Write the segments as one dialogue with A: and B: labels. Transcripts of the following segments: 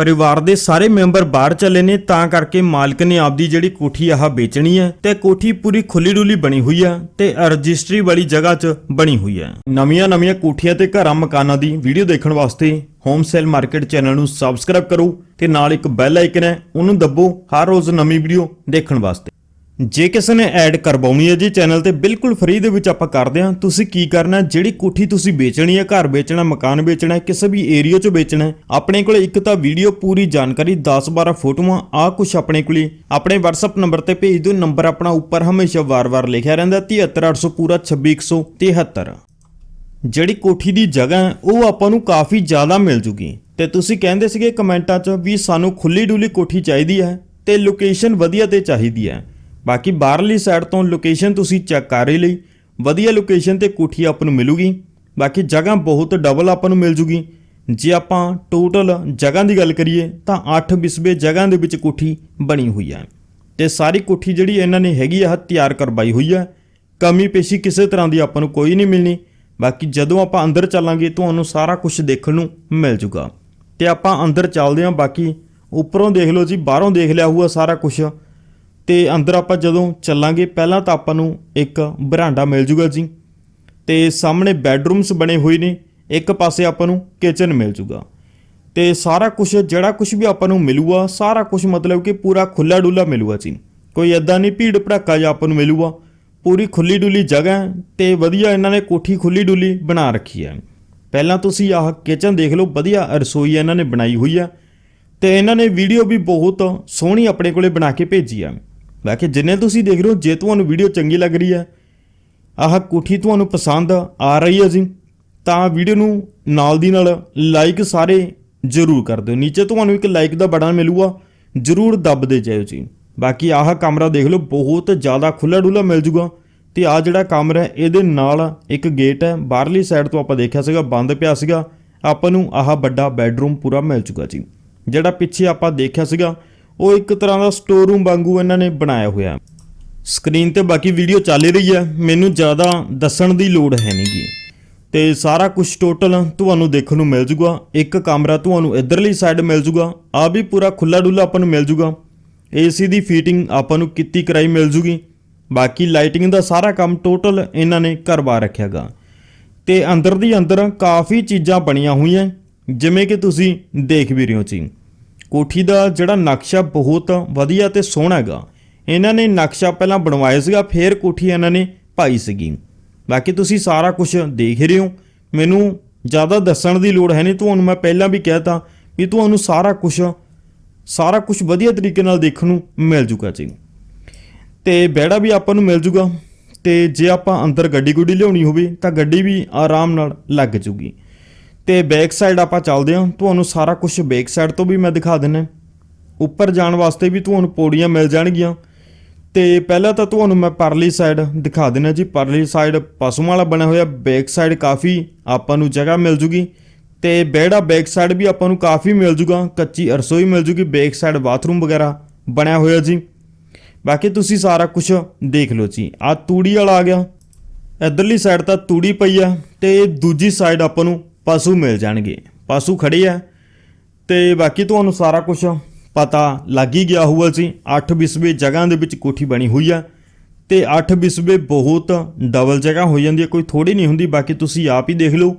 A: ਪਰਿਵਾਰ ਦੇ ਸਾਰੇ ਮੈਂਬਰ ਬਾਹਰ ਚਲੇ ਨੇ, ਤਾਂ ਕਰਕੇ ਮਾਲਕ ਨੇ ਆਪਦੀ ਜਿਹੜੀ ਕੋਠੀ ਆਹ ਵੇਚਣੀ ਹੈ ਤੇ ਕੋਠੀ ਪੂਰੀ ਖੁੱਲੀ ਡੁੱਲੀ ਬਣੀ ਹੋਈ ਹੈ ਤੇ ਰਜਿਸਟਰੀ ਵਾਲੀ ਜਗ੍ਹਾ 'ਚ ਬਣੀ ਹੋਈ ਹੈ। ਨਵੀਆਂ ਨਵੀਆਂ ਕੋਠੀਆਂ ਤੇ ਘਰਾਂ ਮਕਾਨਾਂ ਦੀ ਵੀਡੀਓ ਦੇਖਣ ਵਾਸਤੇ ਹੋਮ ਸੇਲ ਮਾਰਕੀਟ ਚੈਨਲ ਨੂੰ ਸਬਸਕ੍ਰਾਈਬ ਕਰੋ ਤੇ ਨਾਲ ਇੱਕ ਬੈਲ ਆਈਕਨ ਹੈ, ਉਹਨੂੰ ਦੱਬੋ ਹਰ ਰੋਜ਼ ਨਵੀਂ ਵੀਡੀਓ ਦੇਖਣ ਵਾਸਤੇ। ਜੇ ਕਿਸੇ ਨੇ ਐਡ ਕਰਵਾਉਣੀ ਹੈ ਜੀ ਚੈਨਲ ਤੇ ਬਿਲਕੁਲ ਫ੍ਰੀ ਦੇ ਵਿੱਚ ਆਪਾਂ ਕਰਦੇ ਹਾਂ ਤੁਸੀਂ ਕੀ ਕਰਨਾ ਜਿਹੜੀ ਕੋਠੀ ਤੁਸੀਂ ਵੇਚਣੀ ਹੈ ਘਰ ਵੇਚਣਾ ਮਕਾਨ ਵੇਚਣਾ ਕਿਸੇ ਵੀ ਏਰੀਆ 'ਚ ਵੇਚਣਾ ਹੈ, ਆਪਣੇ ਕੋਲ ਇੱਕ ਤਾਂ ਵੀਡੀਓ ਪੂਰੀ ਜਾਣਕਾਰੀ 10-12 ਫੋਟੋਆਂ ਆ ਕੁਛ ਆਪਣੇ ਕੋਲ। ਆਪਣੇ WhatsApp ਨੰਬਰ ਤੇ ਭੇਜ ਦਿਓ ਨੰਬਰ ਆਪਣਾ ਉੱਪਰ ਹਮੇਸ਼ਾ ਵਾਰ-ਵਾਰ ਲਿਖਿਆ ਰਹਿੰਦਾ 73800 ਪੂਰਾ 26173 ਜਿਹੜੀ ਕੋਠੀ ਦੀ ਜਗ੍ਹਾ ਹੈ ਉਹ ਆਪਾਂ ਨੂੰ ਕਾਫੀ ਜ਼ਿਆਦਾ ਮਿਲ ਜੂਗੀ। ਤੇ ਤੁਸੀਂ ਕਹਿੰਦੇ ਸੀਗੇ ਕਮੈਂਟਾਂ 'ਚ ਵੀ ਸਾਨੂੰ ਖੁੱਲੀ ਡੁੱਲੀ ਕੋਠੀ ਚਾਹੀਦੀ ਹੈ ਤੇ ਲੋਕੇਸ਼ਨ ਵਧੀਆ ਤੇ ਚਾਹੀਦੀ ਹੈ। ਬਾਕੀ ਬਾਹਰਲੀ ਸਾਈਡ ਤੋਂ ਲੋਕੇਸ਼ਨ ਤੁਸੀਂ ਚੈੱਕ ਕਰ ਹੀ ਲਈ। ਵਧੀਆ ਲੋਕੇਸ਼ਨ ਤੇ ਕੋਠੀ ਆਪਾਂ ਨੂੰ ਮਿਲੂਗੀ। ਬਾਕੀ ਜਗ੍ਹਾ ਬਹੁਤ ਡਬਲ ਆਪਾਂ ਨੂੰ ਮਿਲ ਜੂਗੀ। ਜੇ ਆਪਾਂ ਟੋਟਲ ਜਗ੍ਹਾ ਦੀ ਗੱਲ ਕਰੀਏ, ਤਾਂ 8 ਬਿਸਵੇ ਜਗ੍ਹਾ ਦੇ ਵਿੱਚ ਕੋਠੀ ਬਣੀ ਹੋਈ ਹੈ ਤੇ ਸਾਰੀ ਕੋਠੀ ਜਿਹੜੀ ਇਹਨਾਂ ਨੇ ਹੈਗੀ ਆ ਤਿਆਰ ਕਰਵਾਈ ਹੋਈ ਹੈ ਕਮੀ ਪੇਸ਼ੀ ਕਿਸੇ ਤਰ੍ਹਾਂ ਦੀ ਆਪਾਂ ਨੂੰ ਕੋਈ ਨਹੀਂ ਮਿਲਣੀ। ਬਾਕੀ ਜਦੋਂ ਆਪਾਂ ਅੰਦਰ ਚੱਲਾਂਗੇ, ਤੁਹਾਨੂੰ ਸਾਰਾ ਕੁਝ ਦੇਖਣ ਨੂੰ ਮਿਲ ਜੂਗਾ। ਤੇ ਆਪਾਂ ਅੰਦਰ ਚੱਲਦੇ ਹਾਂ, ਬਾਕੀ ਉੱਪਰੋਂ ਦੇਖ ਲਓ ਜੀ, ਬਾਹਰੋਂ ਦੇਖ ਲਿਆ ਹੋਊਗਾ ਸਾਰਾ ਕੁਝ ਤੇ ਅੰਦਰ ਆਪਾਂ ਜਦੋਂ ਚੱਲਾਂਗੇ, ਪਹਿਲਾਂ ਤਾਂ ਆਪਾਂ ਨੂੰ ਇੱਕ ਬਰਾਂਡਾ ਮਿਲ ਜੂਗਾ ਜੀ। ਤੇ ਸਾਹਮਣੇ ਬੈੱਡਰੂਮਸ ਬਣੇ ਹੋਏ ਨੇ, ਇੱਕ ਪਾਸੇ ਆਪਾਂ ਨੂੰ ਕਿਚਨ ਮਿਲ ਜੂਗਾ। ਤੇ ਸਾਰਾ ਕੁਝ ਜਿਹੜਾ ਕੁਝ ਵੀ ਆਪਾਂ ਨੂੰ ਮਿਲੂਗਾ, ਸਾਰਾ ਕੁਝ ਮਤਲਬ ਕਿ ਪੂਰਾ ਖੁੱਲਾ ਡੁੱਲਾ ਮਿਲੂਗਾ ਜੀ। ਕੋਈ ਐਦਾਂ ਨਹੀਂ ਭੀੜ ਭੜਾਕਾ ਜਿਹਾ ਆਪਾਂ ਨੂੰ ਮਿਲੂਗਾ। ਪੂਰੀ ਖੁੱਲੀ ਡੁੱਲੀ ਜਗ੍ਹਾ ਹੈ ਤੇ ਵਧੀਆ ਇਹਨਾਂ ਨੇ ਕੋਠੀ ਖੁੱਲੀ ਡੁੱਲੀ ਬਣਾ ਰੱਖੀ ਹੈ। ਪਹਿਲਾਂ ਤੁਸੀਂ ਆਹ ਕਿਚਨ ਦੇਖ ਲਓ, ਵਧੀਆ ਰਸੋਈ ਇਹਨਾਂ ਨੇ ਬਣਾਈ ਹੋਈ ਆ ਤੇ ਇਹਨਾਂ ਨੇ ਵੀਡੀਓ ਵੀ ਬਹੁਤ ਸੋਹਣੀ ਆਪਣੇ ਕੋਲੇ ਬਣਾ ਕੇ ਭੇਜੀ ਆ ਬਾਕੀ ਜਿੰਨੇ ਤੁਸੀਂ ਦੇਖ ਰਹੇ ਹੋ, ਜੇ ਤੁਹਾਨੂੰ ਵੀਡੀਓ ਚੰਗੀ ਲੱਗ ਰਹੀ ਹੈ, ਆਹ ਕੋਠੀ ਤੁਹਾਨੂੰ ਪਸੰਦ ਆ ਰਹੀ ਹੈ ਜੀ, ਤਾਂ ਵੀਡੀਓ ਨੂੰ ਨਾਲ ਦੀ ਨਾਲ ਲਾਈਕ ਸਾਰੇ ਜ਼ਰੂਰ ਕਰ ਦਿਓ। ਨੀਚੇ ਤੁਹਾਨੂੰ ਇੱਕ ਲਾਈਕ ਦਾ ਬਟਨ ਮਿਲੂਗਾ, ਜ਼ਰੂਰ ਦੱਬ ਦੇ ਜਾਇਓ ਜੀ। ਬਾਕੀ ਆਹ ਕਮਰਾ ਦੇਖ ਲਓ, ਬਹੁਤ ਜ਼ਿਆਦਾ ਖੁੱਲਾ ਡੁੱਲਾ ਮਿਲ ਜੂਗਾ ਤੇ ਆ ਜਿਹੜਾ ਕਮਰਾ ਹੈ, ਇਹਦੇ ਨਾਲ ਇੱਕ ਗੇਟ ਹੈ, ਬਾਹਰਲੀ ਸਾਈਡ ਤੋਂ ਆਪਾਂ ਦੇਖਿਆ ਸੀਗਾ, ਬੰਦ ਪਿਆ ਸੀਗਾ, ਆਪਾਂ ਨੂੰ ਆਹ ਵੱਡਾ ਬੈੱਡਰੂਮ ਪੂਰਾ ਮਿਲ ਜੂਗਾ ਜੀ। ਜਿਹੜਾ ਪਿੱਛੇ ਆਪਾਂ ਦੇਖਿਆ ਸੀਗਾ ਉਹ ਇੱਕ ਤਰ੍ਹਾਂ ਦਾ ਸਟੋਰ ਰੂਮ ਵਾਂਗੂ ਇਹਨਾਂ ਨੇ ਬਣਾਇਆ ਹੋਇਆ। ਸਕਰੀਨ ਤੇ ਬਾਕੀ ਵੀਡੀਓ ਚੱਲ ਹੀ ਰਹੀ ਹੈ। ਮੈਨੂੰ ਜ਼ਿਆਦਾ ਦੱਸਣ ਦੀ ਲੋੜ ਹੈ ਨਹੀਂਗੀ ਤੇ ਸਾਰਾ ਕੁਝ ਟੋਟਲ ਤੁਹਾਨੂੰ ਦੇਖਣ ਨੂੰ ਮਿਲ ਜੂਗਾ। ਇੱਕ ਕਮਰਾ ਤੁਹਾਨੂੰ ਇਧਰਲੀ ਸਾਈਡ ਮਿਲ ਜੂਗਾ। ਆ ਵੀ ਪੂਰਾ ਖੁੱਲਾ ਡੁੱਲਾ ਆਪਾਂ ਨੂੰ ਮਿਲ ਜੂਗਾ। ਏਸੀ ਦੀ ਫੀਟਿੰਗ ਆਪਾਂ ਨੂੰ ਕੀਤੀ ਕਰਾਈ ਮਿਲ ਜੂਗੀ। ਬਾਕੀ ਲਾਈਟਿੰਗ ਦਾ ਸਾਰਾ ਕੰਮ ਟੋਟਲ ਇਹਨਾਂ ਨੇ ਕਰਵਾ ਰੱਖਿਆਗਾ। ਤੇ ਅੰਦਰ ਦੀ ਅੰਦਰ ਕਾਫੀ ਚੀਜ਼ਾਂ ਬਣੀਆਂ ਹੋਈਆਂ। ਜਿਵੇਂ ਕਿ ਤੁਸੀਂ ਦੇਖ ਵੀ ਰਹੇ ਹੋ ਜੀ। ਕੋਠੀ ਦਾ ਜਿਹੜਾ ਨਕਸ਼ਾ ਬਹੁਤ ਵਧੀਆ ਤੇ ਸੋਹਣਾ ਹੈਗਾ। ਇਹਨਾਂ ਨੇ ਨਕਸ਼ਾ ਪਹਿਲਾਂ ਬਣਵਾਇਆ ਸੀਗਾ, ਫਿਰ ਕੋਠੀ ਇਹਨਾਂ ਨੇ ਪਾਈ ਸੀਗੀ। ਬਾਕੀ ਤੁਸੀਂ ਸਾਰਾ ਕੁਝ ਦੇਖ ਰਹੇ ਹੋ। ਮੈਨੂੰ ਜ਼ਿਆਦਾ ਦੱਸਣ ਦੀ ਲੋੜ ਹੈ ਨਹੀਂ। ਤੁਹਾਨੂੰ ਮੈਂ ਪਹਿਲਾਂ ਵੀ ਕਹਿਤਾ ਵੀ ਤੁਹਾਨੂੰ ਸਾਰਾ ਕੁਝ ਸਾਰਾ ਕੁਝ ਵਧੀਆ ਤਰੀਕੇ ਨਾਲ ਦੇਖਣ ਨੂੰ ਮਿਲ ਜੂਗਾ ਜੀ। ਤੇ ਬੈੜਾ ਵੀ ਆਪਾਂ ਨੂੰ ਮਿਲ ਜੂਗਾ। ਤੇ ਜੇ ਆਪਾਂ ਅੰਦਰ ਗੱਡੀ ਗੁੱਡੀ ਲਿਆਉਣੀ ਹੋਵੇ ਤਾਂ ਗੱਡੀ ਵੀ ਆਰਾਮ ਨਾਲ ਲੱਗ ਜੂਗੀ। ਤੇ ਬੈਕ ਸਾਈਡ ਆਪਾਂ ਚੱਲਦੇ ਹਾਂ। ਤੁਹਾਨੂੰ ਸਾਰਾ ਕੁਝ ਬੈਕ ਸਾਈਡ ਤੋਂ ਵੀ ਮੈਂ ਦਿਖਾ ਦਿੰਨਾ ਉੱਪਰ ਜਾਣ ਵਾਸਤੇ ਵੀ ਤੁਹਾਨੂੰ ਪੌੜੀਆਂ ਮਿਲ ਜਾਣਗੀਆਂ। ਤੇ ਪਹਿਲਾਂ ਤਾਂ ਤੁਹਾਨੂੰ ਮੈਂ ਪਰਲੀ ਸਾਈਡ ਦਿਖਾ ਦਿੰਨਾ ਜੀ। ਪਰਲੀ ਸਾਈਡ ਪਸ਼ੂਆਂ ਵਾਲਾ ਬਣਿਆ ਹੋਇਆ। ਬੈਕ ਸਾਈਡ ਕਾਫੀ ਆਪਾਂ ਨੂੰ ਜਗ੍ਹਾ ਮਿਲ ਜੂਗੀ। ਤੇ ਬੈੜਾ ਬੈਕ ਸਾਈਡ ਵੀ ਆਪਾਂ ਨੂੰ ਕਾਫੀ ਮਿਲ ਜੂਗਾ। ਕੱਚੀ ਰਸੋਈ ਮਿਲ ਜੂਗੀ। ਬੈਕ ਸਾਈਡ ਬਾਥਰੂਮ ਵਗੈਰਾ ਬਣਿਆ ਹੋਇਆ ਜੀ। ਬਾਕੀ ਤੁਸੀਂ ਸਾਰਾ ਕੁਝ ਦੇਖ ਲਓ ਜੀ। ਆ ਤੂੜੀ ਵਾਲਾ ਆ ਗਿਆ। ਇਧਰਲੀ ਸਾਈਡ ਤਾਂ ਤੂੜੀ ਪਈ ਆ। ਤੇ ਦੂਜੀ ਸਾਈਡ ਆਪਾਂ ਨੂੰ ਪਸ਼ੂ ਮਿਲ ਜਾਣਗੇ। ਪਸ਼ੂ ਖੜੇ ਆ। ਤੇ ਬਾਕੀ ਤੁਹਾਨੂੰ ਸਾਰਾ ਕੁਝ ਪਤਾ ਲੱਗ ਹੀ ਗਿਆ ਹੋਊਗਾ ਜੀ 8 ਬਿਸਵੇ ਜਗ੍ਹਾ ਦੇ ਵਿੱਚ ਕੋਠੀ ਬਣੀ ਹੋਈ ਆ। ਤੇ 8 ਬਿਸਵੇ ਬਹੁਤ ਡਬਲ ਜਗ੍ਹਾ ਹੋ ਜਾਂਦੀ ਹੈ ਕੋਈ ਥੋੜੀ ਨਹੀਂ ਹੁੰਦੀ। ਬਾਕੀ ਤੁਸੀਂ ਆਪ ਹੀ ਦੇਖ ਲਓ।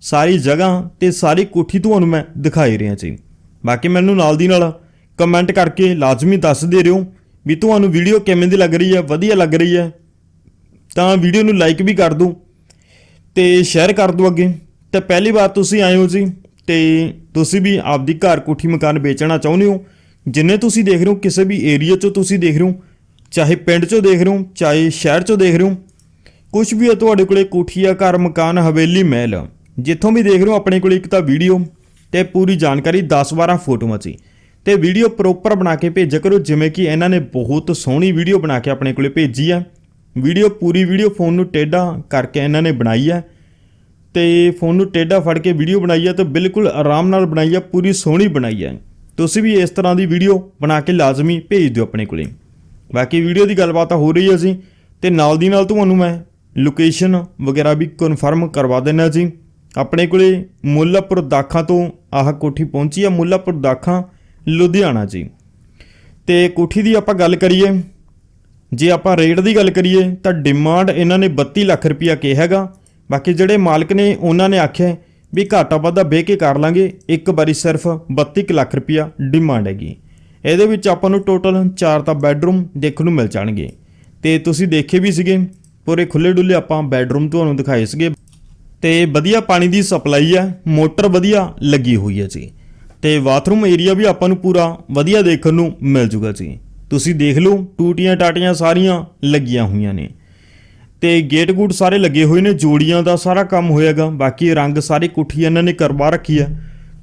A: ਸਾਰੀ ਜਗ੍ਹਾ ਤੇ ਸਾਰੀ ਕੋਠੀ ਤੁਹਾਨੂੰ ਮੈਂ ਦਿਖਾਈ ਰਿਹਾ ਜੀ ਬਾਕੀ ਮੈਨੂੰ ਨਾਲ ਦੀ ਨਾਲ ਕਮੈਂਟ ਕਰਕੇ ਲਾਜ਼ਮੀ ਦੱਸ ਦੇ ਰਿਓ ਵੀ ਤੁਹਾਨੂੰ ਵੀਡੀਓ ਕਿਵੇਂ ਦੀ ਲੱਗ ਰਹੀ ਹੈ ਵਧੀਆ ਲੱਗ ਰਹੀ ਹੈ ਤਾਂ ਵੀਡੀਓ ਨੂੰ ਲਾਈਕ ਵੀ ਕਰ ਦਿਓ। ਤੇ ਸ਼ੇਅਰ ਕਰ ਦਿਓ ਅੱਗੇ। ਤੇ ਪਹਿਲੀ ਵਾਰ ਤੁਸੀਂ ਆਏ ਹੋ ਜੀ ਤੇ ਤੁਸੀਂ ਵੀ ਆਪਦੀ ਘਰ ਕੋਠੀ ਮਕਾਨ ਵੇਚਣਾ ਚਾਹੁੰਦੇ ਹੋ। ਜਿੰਨੇ ਤੁਸੀਂ ਦੇਖ ਰਹੇ ਹੋ, ਕਿਸੇ ਵੀ ਏਰੀਆ 'ਚੋਂ ਤੁਸੀਂ ਦੇਖ ਰਹੇ ਹੋ, ਚਾਹੇ ਪਿੰਡ 'ਚੋਂ ਦੇਖ ਰਹੇ ਹੋ, ਚਾਹੇ ਸ਼ਹਿਰ 'ਚੋਂ ਦੇਖ ਰਹੇ ਹੋ ਕੁਝ ਵੀ ਹੈ ਤੁਹਾਡੇ ਕੋਲੇ ਕੋਠੀ ਆ, ਘਰ, ਮਕਾਨ, ਹਵੇਲੀ, ਮਹਿਲ, ਜਿੱਥੋਂ ਵੀ ਦੇਖ ਰਹੇ ਹੋ, ਆਪਣੇ ਕੋਲੇ ਇੱਕ ਤਾਂ ਵੀਡੀਓ ਤੇ ਪੂਰੀ ਜਾਣਕਾਰੀ 10-12 ਫੋਟੋਆਂ 'ਚ ਤੇ ਵੀਡੀਓ ਪ੍ਰੋਪਰ ਬਣਾ ਕੇ ਭੇਜਿਆ ਕਰੋ, ਜਿਵੇਂ ਕਿ ਇਹਨਾਂ ਨੇ ਬਹੁਤ ਸੋਹਣੀ ਵੀਡੀਓ ਬਣਾ ਕੇ ਆਪਣੇ ਕੋਲੇ ਭੇਜੀ ਆ। ਵੀਡੀਓ ਪੂਰੀ ਵੀਡੀਓ ਫੋਨ ਨੂੰ ਟੇਢਾ ਕਰਕੇ ਇਹਨਾਂ ਨੇ ਬਣਾਈ ਹੈ ਤੇ ਫੋਨ ਨੂੰ ਟੇਢਾ ਫੜ ਕੇ ਵੀਡੀਓ ਬਣਾਈ ਹੈ ਤੇ ਬਿਲਕੁਲ ਆਰਾਮ ਨਾਲ ਬਣਾਈ ਆ, ਪੂਰੀ ਸੋਹਣੀ ਬਣਾਈ ਹੈ ਤੁਸੀਂ ਵੀ ਇਸ ਤਰ੍ਹਾਂ ਦੀ ਵੀਡੀਓ ਬਣਾ ਕੇ ਲਾਜ਼ਮੀ ਭੇਜ ਦਿਓ ਆਪਣੇ ਕੋਲੇ। ਬਾਕੀ ਵੀਡੀਓ ਦੀ ਗੱਲਬਾਤ ਹੋ ਰਹੀ ਹੈ ਜੀ, ਤੇ ਨਾਲ ਦੀ ਨਾਲ ਤੁਹਾਨੂੰ ਮੈਂ ਲੋਕੇਸ਼ਨ ਵਗੈਰਾ ਵੀ ਕਨਫਰਮ ਕਰਵਾ ਦੇਣਾ ਜੀ। ਆਪਣੇ ਕੋਲੇ ਮੁੱਲਾਪੁਰ ਦਾਖਾਂ ਤੋਂ ਆਹ ਕੋਠੀ ਪਹੁੰਚੀ ਆ, ਮੁੱਲਾਪੁਰ ਦਾਖਾਂ, ਲੁਧਿਆਣਾ ਜੀ। ਤੇ ਕੋਠੀ ਦੀ ਆਪਾਂ ਗੱਲ ਕਰੀਏ, ਜੇ ਆਪਾਂ ਰੇਟ ਦੀ ਗੱਲ ਕਰੀਏ, ਤਾਂ ਡਿਮਾਂਡ ਇਹਨਾਂ ਨੇ 32 ਲੱਖ ਰੁਪਇਆ ਕਿਹਾ ਹੈਗਾ। ਬਾਕੀ ਜਿਹੜੇ ਮਾਲਕ ਨੇ, ਉਹਨਾਂ ਨੇ ਆਖਿਆ ਵੀ ਘਾਟਾ ਵਾਧਾ ਬਹਿ ਕੇ ਕਰ ਲਾਂਗੇ। ਇੱਕ ਵਾਰੀ ਸਿਰਫ 32 ਕੁ ਲੱਖ ਰੁਪਇਆ ਡਿਮਾਂਡ ਹੈਗੀ। ਇਹਦੇ ਵਿੱਚ ਆਪਾਂ ਨੂੰ ਟੋਟਲ 4 ਤਾਂ ਬੈੱਡਰੂਮ ਦੇਖਣ ਨੂੰ ਮਿਲ ਜਾਣਗੇ। ਤੇ ਤੁਸੀਂ ਦੇਖੇ ਵੀ ਸੀਗੇ, ਪੂਰੇ ਖੁੱਲੇ ਡੁੱਲੇ ਆਪਾਂ ਬੈੱਡਰੂਮ ਤੁਹਾਨੂੰ ਦਿਖਾਏ ਸੀਗੇ। ਤੇ ਵਧੀਆ ਪਾਣੀ ਦੀ ਸਪਲਾਈ ਹੈ, ਮੋਟਰ ਵਧੀਆ ਲੱਗੀ ਹੋਈ ਹੈ ਜੀ। ਤੇ ਬਾਥਰੂਮ ਏਰੀਆ ਵੀ ਆਪਾਂ ਨੂੰ ਪੂਰਾ ਵਧੀਆ ਦੇਖਣ ਨੂੰ ਮਿਲ ਜੂਗਾ ਜੀ। ਤੁਸੀਂ ਦੇਖ ਲਓ ਟੂਟੀਆਂ ਟਾਟੀਆਂ ਸਾਰੀਆਂ ਲੱਗੀਆਂ ਹੋਈਆਂ ਨੇ। ਤੇ ਗੇਟ ਗੂਟ ਸਾਰੇ ਲੱਗੇ ਹੋਏ ਨੇ, ਜੋੜੀਆਂ ਦਾ ਸਾਰਾ ਕੰਮ ਹੋਏਗਾ ਬਾਕੀ ਰੰਗ ਸਾਰੀ ਕੁੱਠੀ ਇਹਨਾਂ ਨੇ ਕਰਵਾ ਰੱਖੀ ਆ।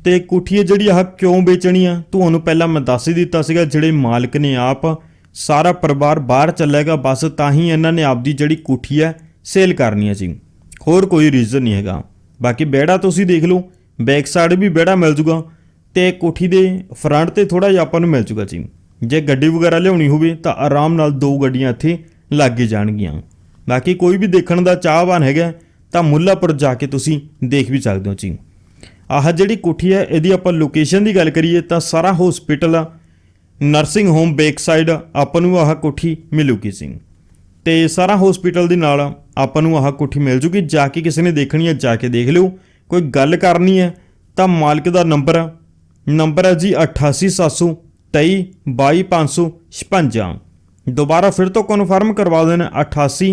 A: ਤੇ ਕੁੱਠੀ ਜਿਹੜੀ ਆਹ ਕਿਉਂ ਵੇਚਣੀ ਆ ਤੁਹਾਨੂੰ ਪਹਿਲਾਂ ਮੈਂ ਦੱਸ ਹੀ ਦਿੱਤਾ ਸੀਗਾ, ਜਿਹੜੇ ਮਾਲਕ ਨੇ ਆਪ ਸਾਰਾ ਪਰਿਵਾਰ ਬਾਹਰ ਚੱਲੇਗਾ, ਬਸ ਤਾਂ ਹੀ ਇਹਨਾਂ ਨੇ ਆਪਦੀ ਜਿਹੜੀ ਕੁੱਠੀ ਹੈ ਸੇਲ ਕਰਨੀ ਹੈ ਜੀ। ਹੋਰ ਕੋਈ ਰੀਜ਼ਨ ਨਹੀਂ ਹੈਗਾ। ਬਾਕੀ ਬੇੜਾ ਤੁਸੀਂ ਦੇਖ ਲਓ ਬੈਕ ਸਾਈਡ ਵੀ ਬੇੜਾ ਮਿਲ ਜੂਗਾ, ਤੇ ਕੋਠੀ ਦੇ ਫਰੰਟ ਤੇ ਥੋੜਾ ਜਿਹਾ ਆਪਾਂ ਨੂੰ ਮਿਲ ਜੂਗਾ ਜੀ। ਜੇ ਗੱਡੀ ਵਗੈਰਾ ਲਿਆਉਣੀ ਹੋਵੇ, ਤਾਂ ਆਰਾਮ ਨਾਲ ਦੋ ਗੱਡੀਆਂ ਇੱਥੇ ਲੱਗ ਜਾਣਗੀਆਂ। ਬਾਕੀ ਕੋਈ ਵੀ ਦੇਖਣ ਦਾ ਚਾਹਵਾਨ ਹੈਗਾ, ਤਾਂ ਮੁੱਲਾਪੁਰ ਜਾ ਕੇ ਤੁਸੀਂ ਦੇਖ ਵੀ ਸਕਦੇ ਹੋ ਜੀ। ਆਹ ਜਿਹੜੀ ਕੋਠੀ ਹੈ, ਇਹਦੀ ਆਪਾਂ ਲੋਕੇਸ਼ਨ ਦੀ ਗੱਲ ਕਰੀਏ ਤਾਂ ਸਾਰਾ hospital nursing home back side ਆਪਾਂ ਨੂੰ ਆਹ ਕੋਠੀ ਮਿਲੂਗੀ ਸਿੰਘ ਤੇ ਸਾਰਾ ਹਸਪੀਟਲ ਦੇ ਨਾਲ ਆਪਾਂ ਨੂੰ ਆਹ ਕੋਠੀ ਮਿਲ ਜੂਗੀ, ਜਾ ਕੇ ਕਿਸੇ ਨੇ ਦੇਖਣੀ ਹੈ, ਜਾ ਕੇ ਦੇਖ ਲਿਓ। ਕੋਈ ਗੱਲ ਕਰਨੀ ਹੈ, ਤਾਂ ਮਾਲਕ ਦਾ ਨੰਬਰ ਨੰਬਰ ਹੈ ਜੀ 88723 22556 ਦੁਬਾਰਾ ਫਿਰ ਤੋਂ ਕਨਫਰਮ ਕਰਵਾ ਦੇਣਾ 88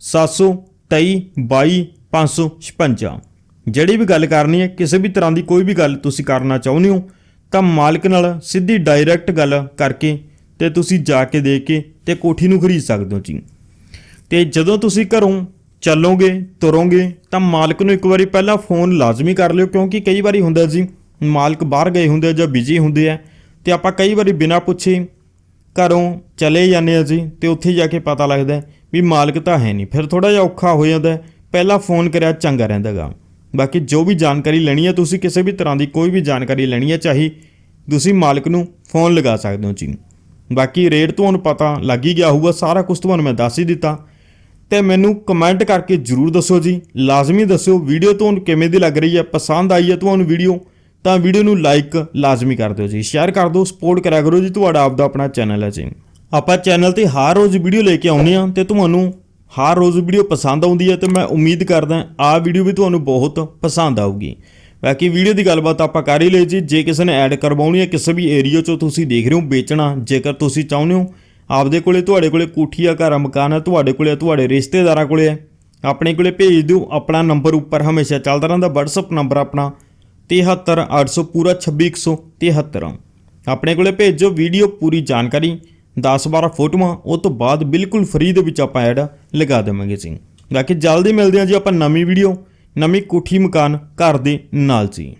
A: 723 22556 ਜਿਹੜੀ ਵੀ ਗੱਲ ਕਰਨੀ ਹੈ, ਕਿਸੇ ਵੀ ਤਰ੍ਹਾਂ ਦੀ ਕੋਈ ਵੀ ਗੱਲ ਤੁਸੀਂ ਕਰਨਾ ਚਾਹੁੰਦੇ ਹੋ, ਤਾਂ ਮਾਲਕ ਨਾਲ ਸਿੱਧੀ ਡਾਇਰੈਕਟ ਗੱਲ ਕਰਕੇ ਤੇ ਤੁਸੀਂ ਜਾ ਕੇ ਦੇ ਕੇ ਤੇ ਕੋਠੀ ਨੂੰ ਖਰੀਦ ਸਕਦੇ ਹੋ ਜੀ। ਤੇ ਜਦੋਂ ਤੁਸੀਂ ਘਰੋਂ ਚੱਲੋਗੇ, ਤੁਰੋਗੇ, ਤਾਂ ਮਾਲਕ ਨੂੰ ਇੱਕ ਵਾਰੀ ਪਹਿਲਾਂ ਫੋਨ ਲਾਜ਼ਮੀ ਕਰ ਲਿਓ, ਕਿਉਂਕਿ ਕਈ ਵਾਰੀ ਹੁੰਦਾ ਜੀ, ਮਾਲਕ ਬਾਹਰ ਗਏ ਹੁੰਦੇ ਜਾਂ ਬਿਜ਼ੀ ਹੁੰਦੇ ਆ, ਤੇ ਆਪਾਂ ਕਈ ਵਾਰੀ ਬਿਨਾਂ ਪੁੱਛੇ ਘਰੋਂ ਚਲੇ ਜਾਂਦੇ ਆ ਜੀ ਤੇ ਉੱਥੇ ਜਾ ਕੇ ਪਤਾ ਲੱਗਦਾ ਵੀ ਮਾਲਕ ਤਾਂ ਹੈ ਨਹੀਂ। ਫਿਰ ਥੋੜਾ ਜਿਹਾ ਔਖਾ ਹੋ ਜਾਂਦਾ ਪਹਿਲਾਂ ਫੋਨ ਕਰਿਆ, ਚੰਗਾ ਰਹਿੰਦਾਗਾ ਬਾਕੀ ਜੋ ਵੀ ਜਾਣਕਾਰੀ ਲੈਣੀ ਹੈ, ਤੁਸੀਂ ਕਿਸੇ ਵੀ ਤਰ੍ਹਾਂ ਦੀ ਕੋਈ ਵੀ ਜਾਣਕਾਰੀ ਲੈਣੀ ਹੈ, ਚਾਹੀ ਤੁਸੀਂ ਮਾਲਕ ਨੂੰ ਫੋਨ ਲਗਾ ਸਕਦੇ ਹੋ ਜੀ ਬਾਕੀ ਰੇਟ ਤੁਹਾਨੂੰ ਪਤਾ ਲੱਗ ਹੀ ਗਿਆ ਹੋਊਗਾ, ਸਾਰਾ ਕੁਝ ਤੁਹਾਨੂੰ ਮੈਂ ਦੱਸ ਹੀ ਦਿੱਤਾ। ਤੇ ਮੈਨੂੰ ਕਮੈਂਟ ਕਰਕੇ ਜਰੂਰ ਦੱਸੋ ਜੀ। ਲਾਜ਼ਮੀ ਦੱਸਿਓ ਵੀਡੀਓ ਤੁਹਾਨੂੰ ਕਿਵੇਂ ਦੀ ਲੱਗ ਰਹੀ ਹੈ, ਪਸੰਦ ਆਈ ਹੈ ਤੁਹਾਨੂੰ ਵੀਡੀਓ ਤਾਂ ਵੀਡੀਓ ਨੂੰ ਲਾਈਕ ਲਾਜ਼ਮੀ ਕਰ ਦਿਓ ਜੀ। ਸ਼ੇਅਰ ਕਰ ਦਿਓ ਸਪੋਰਟ ਕਰਿਆ ਕਰੋ ਜੀ ਤੁਹਾਡਾ ਆਪਦਾ ਆਪਣਾ ਚੈਨਲ ਹੈ ਜੀ। ਆਪਾਂ ਚੈਨਲ ਤੇ ਹਰ ਰੋਜ਼ ਵੀਡੀਓ ਲੈ ਕੇ ਆਉਂਦੇ ਆ ਤੇ ਤੁਹਾਨੂੰ ਹਰ ਰੋਜ਼ ਵੀਡੀਓ ਪਸੰਦ ਆਉਂਦੀ ਹੈ ਤੇ ਮੈਂ ਉਮੀਦ ਕਰਦਾ ਆਹ ਵੀਡੀਓ ਵੀ ਤੁਹਾਨੂੰ ਬਹੁਤ ਪਸੰਦ ਆਊਗੀ। ਬਾਕੀ ਵੀਡੀਓ ਦੀ ਗੱਲਬਾਤ ਆਪਾਂ ਕਰ ਹੀ ਲਈ ਜੀ। ਜੇ ਕਿਸੇ ਨੇ ਐਡ ਕਰਵਾਉਣੀ ਹੈ ਕਿਸੇ ਵੀ ਏਰੀਆ 'ਚੋਂ ਤੁਸੀਂ ਦੇਖ ਰਹੇ ਹੋ ਵੇਚਣਾ ਜੇਕਰ ਤੁਸੀਂ ਚਾਹੁੰਦੇ ਹੋ ਆਪਦੇ ਕੋਲੇ ਤੁਹਾਡੇ ਕੋਲੇ ਕੋਠੀਆ ਆ ਘਰ ਮਕਾਨ ਹੈ ਤੁਹਾਡੇ ਕੋਲੇ ਆ, ਤੁਹਾਡੇ ਰਿਸ਼ਤੇਦਾਰਾਂ ਕੋਲੇ ਹੈ ਆਪਣੇ ਕੋਲੇ ਭੇਜ ਦਿਓ। ਆਪਣਾ ਨੰਬਰ ਉੱਪਰ ਹਮੇਸ਼ਾ ਚੱਲਦਾ ਰਹਿੰਦਾ। WhatsApp ਨੰਬਰ ਆਪਣਾ 73800 ਪੂਰਾ 26173 ਆਪਣੇ ਕੋਲੇ ਭੇਜੋ ਵੀਡੀਓ, ਪੂਰੀ ਜਾਣਕਾਰੀ। 10-12 ਫੋਟੋਆਂ, ਉਹ ਤੋਂ ਬਾਅਦ ਬਿਲਕੁਲ ਫ੍ਰੀ ਦੇ ਵਿੱਚ ਆਪਾਂ ਐਡ ਲਗਾ ਦੇਵਾਂਗੇ ਜੀ। ਬਾਕੀ ਜਲਦੀ ਮਿਲਦੇ ਹਾਂ ਜੀ ਆਪਾਂ ਨਵੀਂ ਵੀਡੀਓ, ਨਵੀਂ ਕੋਠੀ ਮਕਾਨ, ਘਰ ਦੇ ਨਾਲ ਜੀ।